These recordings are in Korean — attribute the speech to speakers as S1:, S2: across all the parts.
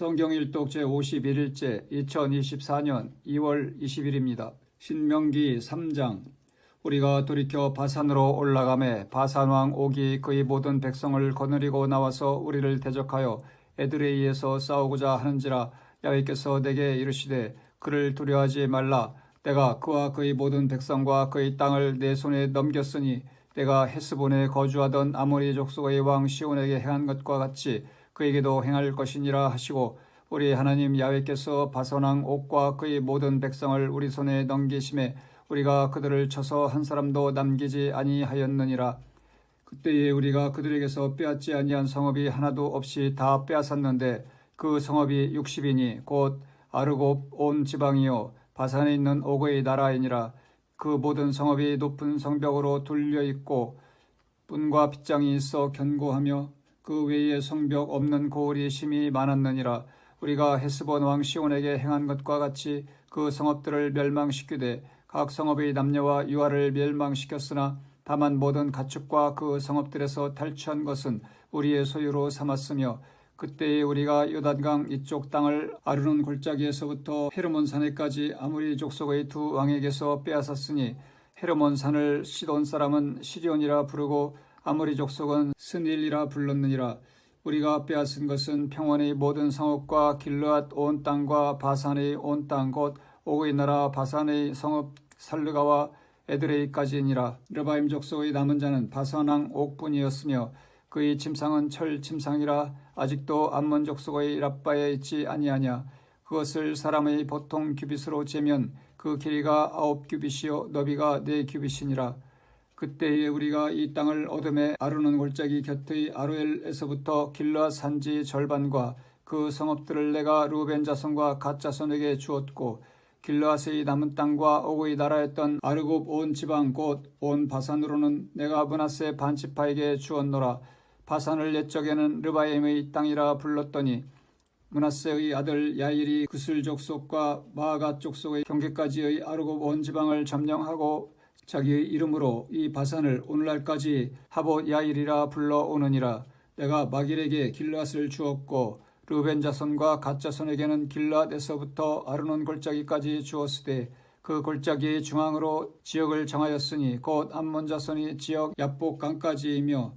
S1: 성경 일독 제51일째 2024년 2월 20일입니다. 신명기 3장 우리가 돌이켜 바산으로 올라가매 바산왕 옥이 그의 모든 백성을 거느리고 나와서 우리를 대적하여 에드레이에서 싸우고자 하는지라 야훼께서 내게 이르시되 그를 두려워하지 말라 내가 그와 그의 모든 백성과 그의 땅을 내 손에 넘겼으니 내가 헤스본에 거주하던 아모리 족속의 왕 시온에게 행한 것과 같이 그에게도 행할 것이니라 하시고 우리 하나님 야훼께서 바선왕 옥과 그의 모든 백성을 우리 손에 넘기심에 우리가 그들을 쳐서 한 사람도 남기지 아니하였느니라. 그때에 우리가 그들에게서 빼앗지 아니한 성읍이 하나도 없이 다 빼앗았는데 그 성읍이 60이니 곧 아르곱 온 지방이요 바산에 있는 옥의 나라이니라. 그 모든 성읍이 높은 성벽으로 둘려 있고 뿔과 빗장이 있어 견고하며 그 외에 성벽 없는 고을이 심히 많았느니라 우리가 헤스본 왕 시온에게 행한 것과 같이 그 성읍들을 멸망시키되 각 성읍의 남녀와 유아를 멸망시켰으나 다만 모든 가축과 그 성읍들에서 탈취한 것은 우리의 소유로 삼았으며 그때에 우리가 요단강 이쪽 땅을 아르논 골짜기에서부터 헤르몬 산에까지 아무리 족속의 두 왕에게서 빼앗았으니 헤르몬 산을 시돈 사람은 시리온이라 부르고 아무리 족속은 스닐이라 불렀느니라. 우리가 빼앗은 것은 평원의 모든 성읍과 길르앗 온 땅과 바산의 온 땅곧 옥의 나라 바산의 성읍 살르가와 에드레이까지니라. 르바임 족속의 남은 자는 바산왕 옥뿐이었으며 그의 침상은 철 침상이라 아직도 암몬 족속의 라빠에 있지 아니하냐. 그것을 사람의 보통 규빗으로 재면 그 길이가 아홉 규빗이요 너비가 네 규빗이니라 그때에 우리가 이 땅을 얻음에 아르논 골짜기 곁의 아루엘에서부터 길라 산지 절반과 그 성읍들을 내가 루벤 자손과 갓 자손에게 주었고 길라스의 남은 땅과 오고의 나라였던 아르곱 온 지방 곧 온 바산으로는 내가 문하세 반지파에게 주었노라. 바산을 옛적에는 르바임의 땅이라 불렀더니 문하세의 아들 야일이 구슬 족속과 마아가 족속의 경계까지의 아르곱 온 지방을 점령하고 자기의 이름으로 이 바산을 오늘날까지 하봇 야일이라 불러오느니라. 내가 마길에게 길앗을 주었고 르벤 자손과 갓 자손에게는 길앗에서부터 아르논 골짜기까지 주었으되 그 골짜기의 중앙으로 지역을 정하였으니 곧 암몬 자손이 지역 야복 강까지이며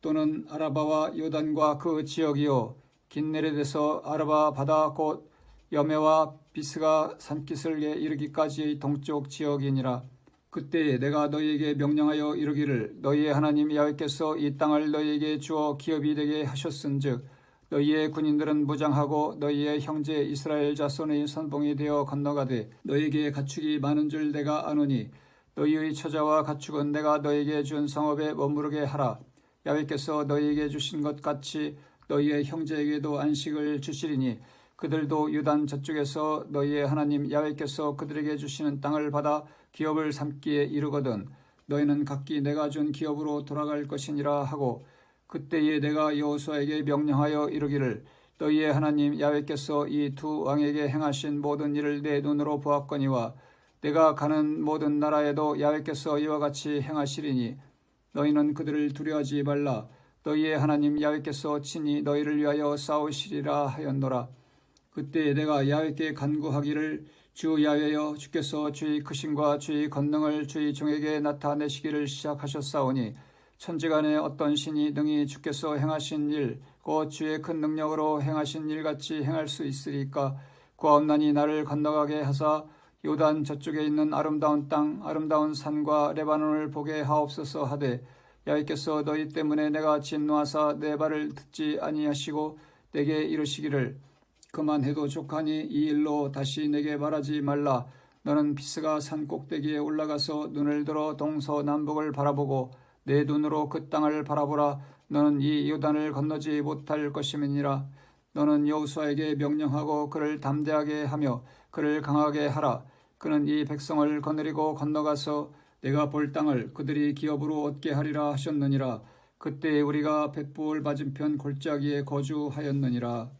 S1: 또는 아라바와 요단과 그 지역이요. 긴네렛에서 아라바 바다 곧 여메와 비스가 산기슭에 이르기까지의 동쪽 지역이니라 그때 내가 너희에게 명령하여 이르기를 너희의 하나님 야훼께서 이 땅을 너희에게 주어 기업이 되게 하셨은즉 너희의 군인들은 무장하고 너희의 형제 이스라엘 자손의 선봉이 되어 건너가되 너희에게 가축이 많은 줄 내가 아노니 너희의 처자와 가축은 내가 너희에게 준 성읍에 머무르게 하라. 야훼께서 너희에게 주신 것 같이 너희의 형제에게도 안식을 주시리니 그들도 유단 저쪽에서 너희의 하나님 야훼께서 그들에게 주시는 땅을 받아 기업을 삼기에 이르거든 너희는 각기 내가 준 기업으로 돌아갈 것이니라 하고 그때에 내가 여호수아에게 명령하여 이르기를 너희의 하나님 야훼께서 이 두 왕에게 행하신 모든 일을 내 눈으로 보았거니와 내가 가는 모든 나라에도 야훼께서 이와 같이 행하시리니 너희는 그들을 두려워하지 말라 너희의 하나님 야훼께서 친히 너희를 위하여 싸우시리라 하였노라 그때 내가 야훼께 간구하기를 주 야훼여 주께서 주의 크심과 주의 권능을 주의 종에게 나타내시기를 시작하셨사오니 천지간에 어떤 신이 능히 주께서 행하신 일, 곧 주의 큰 능력으로 행하신 일같이 행할 수 있으리까? 구하옵나니 나를 건너가게 하사 요단 저쪽에 있는 아름다운 땅, 아름다운 산과 레바논을 보게 하옵소서 하되 야훼께서 너희 때문에 내가 진노하사 내 발을 듣지 아니하시고 내게 이르시기를 그만해도 족하니 이 일로 다시 내게 말하지 말라. 너는 비스가 산 꼭대기에 올라가서 눈을 들어 동서남북을 바라보고 내 눈으로 그 땅을 바라보라. 너는 이 요단을 건너지 못할 것임이니라. 너는 여호수아에게 명령하고 그를 담대하게 하며 그를 강하게 하라. 그는 이 백성을 거느리고 건너가서 내가 볼 땅을 그들이 기업으로 얻게 하리라 하셨느니라. 그때 우리가 벳볼 맞은편 골짜기에 거주하였느니라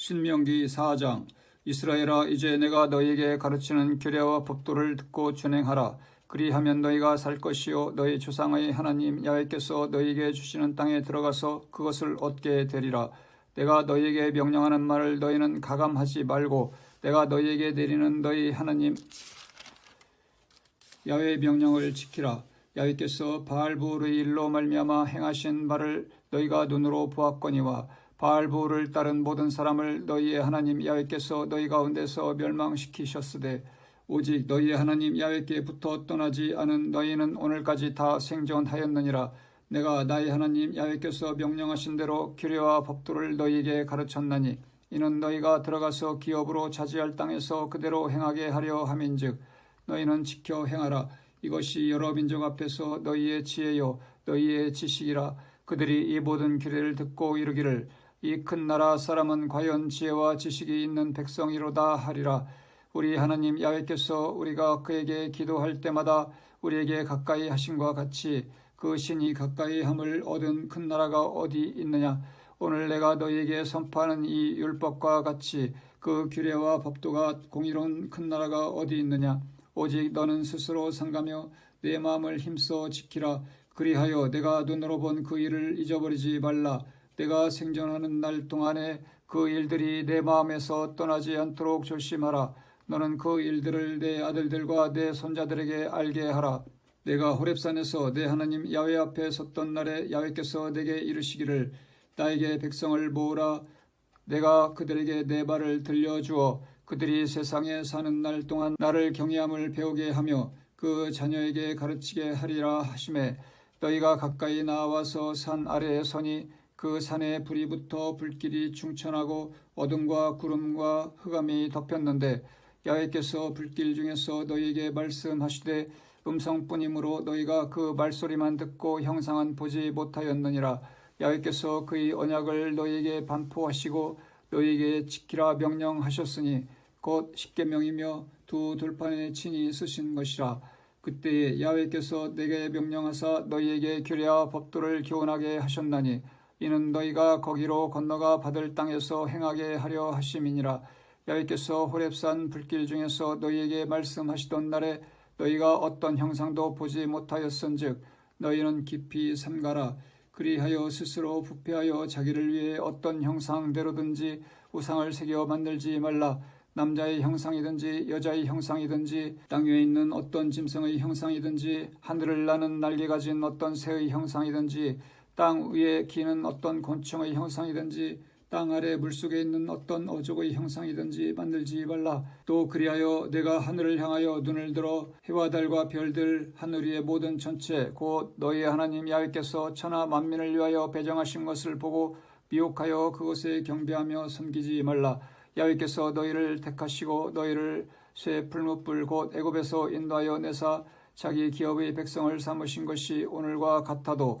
S1: 신명기 4장 이스라엘아 이제 내가 너희에게 가르치는 규례와 법도를 듣고 준행하라 그리하면 너희가 살 것이요 너희 조상의 하나님 야훼께서 너희에게 주시는 땅에 들어가서 그것을 얻게 되리라 내가 너희에게 명령하는 말을 너희는 가감하지 말고 내가 너희에게 내리는 너희 하나님 야훼의 명령을 지키라. 야훼께서 바알부의 일로 말미암아 행하신 말을 너희가 눈으로 보았거니와 바알부를 따른 모든 사람을 너희의 하나님 야훼께서 너희 가운데서 멸망시키셨으되 오직 너희의 하나님 야훼께 붙어 떠나지 않은 너희는 오늘까지 다 생존하였느니라. 내가 나의 하나님 야훼께서 명령하신 대로 규례와 법도를 너희에게 가르쳤나니 이는 너희가 들어가서 기업으로 차지할 땅에서 그대로 행하게 하려 함인즉 너희는 지켜 행하라. 이것이 여러 민족 앞에서 너희의 지혜요 너희의 지식이라. 그들이 이 모든 규례를 듣고 이르기를 이 큰 나라 사람은 과연 지혜와 지식이 있는 백성이로다 하리라. 우리 하나님 야훼께서 우리가 그에게 기도할 때마다 우리에게 가까이 하신과 같이 그 신이 가까이 함을 얻은 큰 나라가 어디 있느냐? 오늘 내가 너희에게 선포하는 이 율법과 같이 그 규례와 법도가 공의로운 큰 나라가 어디 있느냐? 오직 너는 스스로 상가며 내 마음을 힘써 지키라. 그리하여 내가 눈으로 본 그 일을 잊어버리지 말라. 내가 생존하는 날 동안에 그 일들이 내 마음에서 떠나지 않도록 조심하라. 너는 그 일들을 내 아들들과 내 손자들에게 알게 하라. 내가 호렙산에서 내 하나님 야훼 앞에 섰던 날에 야훼께서 내게 이르시기를 나에게 백성을 모으라. 내가 그들에게 내 말을 들려주어 그들이 세상에 사는 날 동안 나를 경외함을 배우게 하며 그 자녀에게 가르치게 하리라 하심에 너희가 가까이 나와서 산 아래에 서니 그 산에 불이 붙어 불길이 충천하고 어둠과 구름과 흑암이 덮였는데 야훼께서 불길 중에서 너희에게 말씀하시되 음성뿐이므로 너희가 그 말소리만 듣고 형상은 보지 못하였느니라. 야훼께서 그의 언약을 너희에게 반포하시고 너희에게 지키라 명령하셨으니 곧 십계명이며 두 돌판에 친히 쓰신 것이라. 그때에 야훼께서 내게 명령하사 너희에게 규례와 법도를 교훈하게 하셨나니 이는 너희가 거기로 건너가 받을 땅에서 행하게 하려 하심이니라. 야훼께서 호렙산 불길 중에서 너희에게 말씀하시던 날에 너희가 어떤 형상도 보지 못하였은즉 너희는 깊이 삼가라. 그리하여 스스로 부패하여 자기를 위해 어떤 형상대로든지 우상을 새겨 만들지 말라. 남자의 형상이든지 여자의 형상이든지 땅 위에 있는 어떤 짐승의 형상이든지 하늘을 나는 날개 가진 어떤 새의 형상이든지 땅 위에 기는 어떤 곤충의 형상이든지 땅 아래 물속에 있는 어떤 어족의 형상이든지 만들지 말라. 또 그리하여 내가 하늘을 향하여 눈을 들어 해와 달과 별들 하늘 위의 모든 전체 곧 너희 하나님 야훼께서 천하 만민을 위하여 배정하신 것을 보고 미혹하여 그것에 경배하며 섬기지 말라. 야훼께서 너희를 택하시고 너희를 쇠 풀무불 곧 애굽에서 인도하여 내사 자기 기업의 백성을 삼으신 것이 오늘과 같아도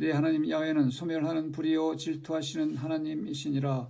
S1: 내 하나님 야훼는 소멸하는 불이요 질투하시는 하나님이시니라.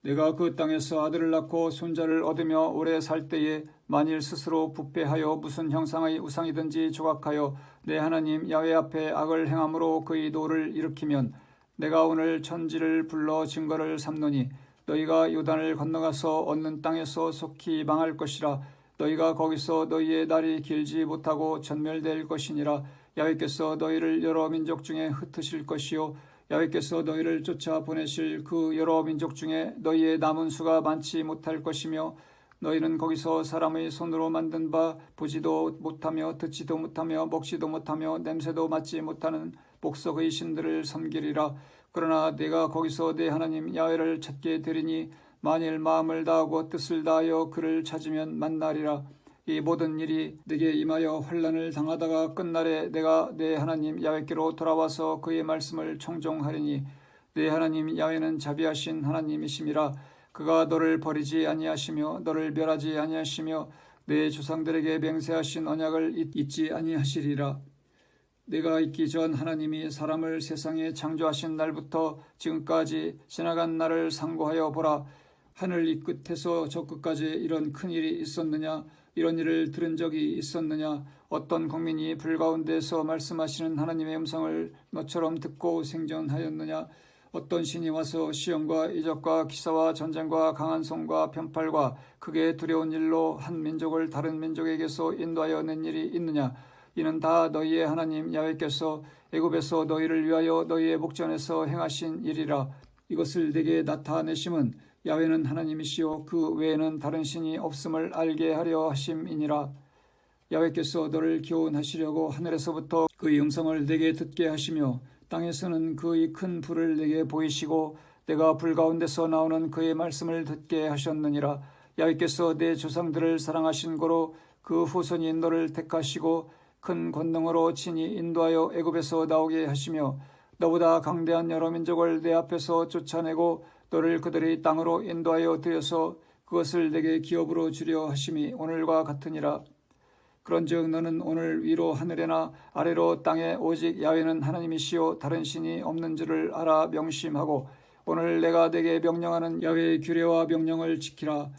S1: 내가 그 땅에서 아들을 낳고 손자를 얻으며 오래 살 때에 만일 스스로 부패하여 무슨 형상의 우상이든지 조각하여 내 하나님 야훼 앞에 악을 행함으로 그의 노를 일으키면 내가 오늘 천지를 불러 증거를 삼노니 너희가 요단을 건너가서 얻는 땅에서 속히 망할 것이라 너희가 거기서 너희의 날이 길지 못하고 전멸될 것이니라 야훼께서 너희를 여러 민족 중에 흩으실 것이요 야훼께서 너희를 쫓아 보내실 그 여러 민족 중에 너희의 남은 수가 많지 못할 것이며 너희는 거기서 사람의 손으로 만든 바 보지도 못하며 듣지도 못하며 먹지도 못하며 냄새도 맡지 못하는 복석의 신들을 섬기리라. 그러나 내가 거기서 내 하나님 야훼를 찾게 되리니 만일 마음을 다하고 뜻을 다하여 그를 찾으면 만나리라 이 모든 일이 내게 임하여 환란을 당하다가 끝날에 내가 내 하나님 야훼께로 돌아와서 그의 말씀을 청종하리니 내 하나님 야훼는 자비하신 하나님이심이라 그가 너를 버리지 아니하시며 너를 멸하지 아니하시며 내 조상들에게 맹세하신 언약을 잊지 아니하시리라 내가 있기 전 하나님이 사람을 세상에 창조하신 날부터 지금까지 지나간 날을 상고하여 보라. 하늘 이 끝에서 저 끝까지 이런 큰 일이 있었느냐? 이런 일을 들은 적이 있었느냐? 어떤 국민이 불 가운데서 말씀하시는 하나님의 음성을 너처럼 듣고 생존하였느냐? 어떤 신이 와서 시험과 이적과 기사와 전쟁과 강한 손과 편팔과 크게 두려운 일로 한 민족을 다른 민족에게서 인도하여 낸 일이 있느냐? 이는 다 너희의 하나님 야훼께서 애굽에서 너희를 위하여 너희의 목전에서 행하신 일이라. 이것을 내게 나타내심은 야훼는 하나님이시요 그 외에는 다른 신이 없음을 알게 하려 하심이니라. 야훼께서 너를 교훈하시려고 하늘에서부터 그의 음성을 내게 듣게 하시며 땅에서는 그의 큰 불을 내게 보이시고 내가 불 가운데서 나오는 그의 말씀을 듣게 하셨느니라. 야훼께서 내 조상들을 사랑하신 고로 그 후손이 너를 택하시고 큰 권능으로 친히 인도하여 애굽에서 나오게 하시며 너보다 강대한 여러 민족을 내 앞에서 쫓아내고 너를 그들의 땅으로 인도하여 들여서 그것을 내게 기업으로 주려 하심이 오늘과 같으니라. 그런즉 너는 오늘 위로 하늘에나 아래로 땅에 오직 야훼는 하나님이시요 다른 신이 없는 줄을 알아 명심하고 오늘 내가 내게 명령하는 야훼의 규례와 명령을 지키라.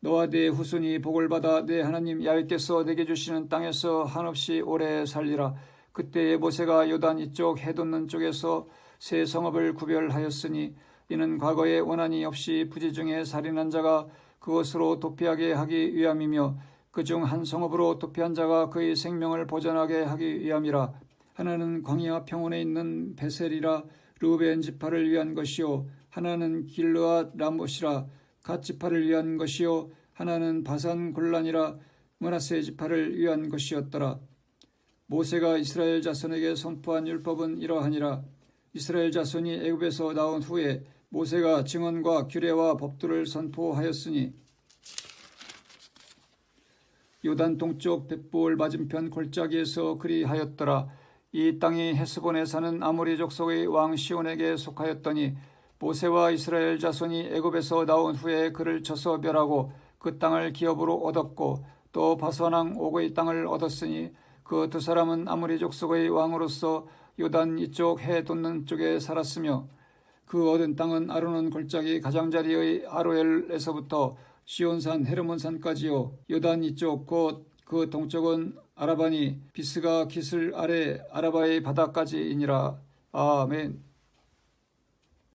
S1: 너와 네 후손이 복을 받아 내 하나님 야훼께서 내게 주시는 땅에서 한없이 오래 살리라. 그때에 모세가 요단 이쪽 해돋는 쪽에서 세 성읍을 구별하였으니 이는 과거에 원한이 없이 부지 중에 살인한 자가 그것으로 도피하게 하기 위함이며 그 중 한 성읍으로 도피한 자가 그의 생명을 보전하게 하기 위함이라. 하나는 광야 평원에 있는 베셀이라 르벤 지파를 위한 것이요 하나는 길르앗 라못이라 갓 지파를 위한 것이요 하나는 바산 곤란이라 문하세 지파를 위한 것이었더라. 모세가 이스라엘 자손에게 선포한 율법은 이러하니라. 이스라엘 자손이 애굽에서 나온 후에 모세가 증언과 규례와 법도를 선포하였으니 요단 동쪽 벳볼 맞은편 골짜기에서 그리하였더라. 이 땅이 헤스본에 사는 아모리 족속의 왕 시온에게 속하였더니 모세와 이스라엘 자손이 애굽에서 나온 후에 그를 쳐서 멸하고 그 땅을 기업으로 얻었고 또 바선왕 오고의 땅을 얻었으니 그 두 사람은 아모리 족속의 왕으로서 요단 이쪽 해 돋는 쪽에 살았으며 그 얻은 땅은 아르논 골짜기 가장자리의 아로엘에서부터 시온산 헤르몬산까지요. 요단 이쪽 곧 그 동쪽은 아라바니 비스가 기슬 아래 아라바의 바다까지이니라. 아멘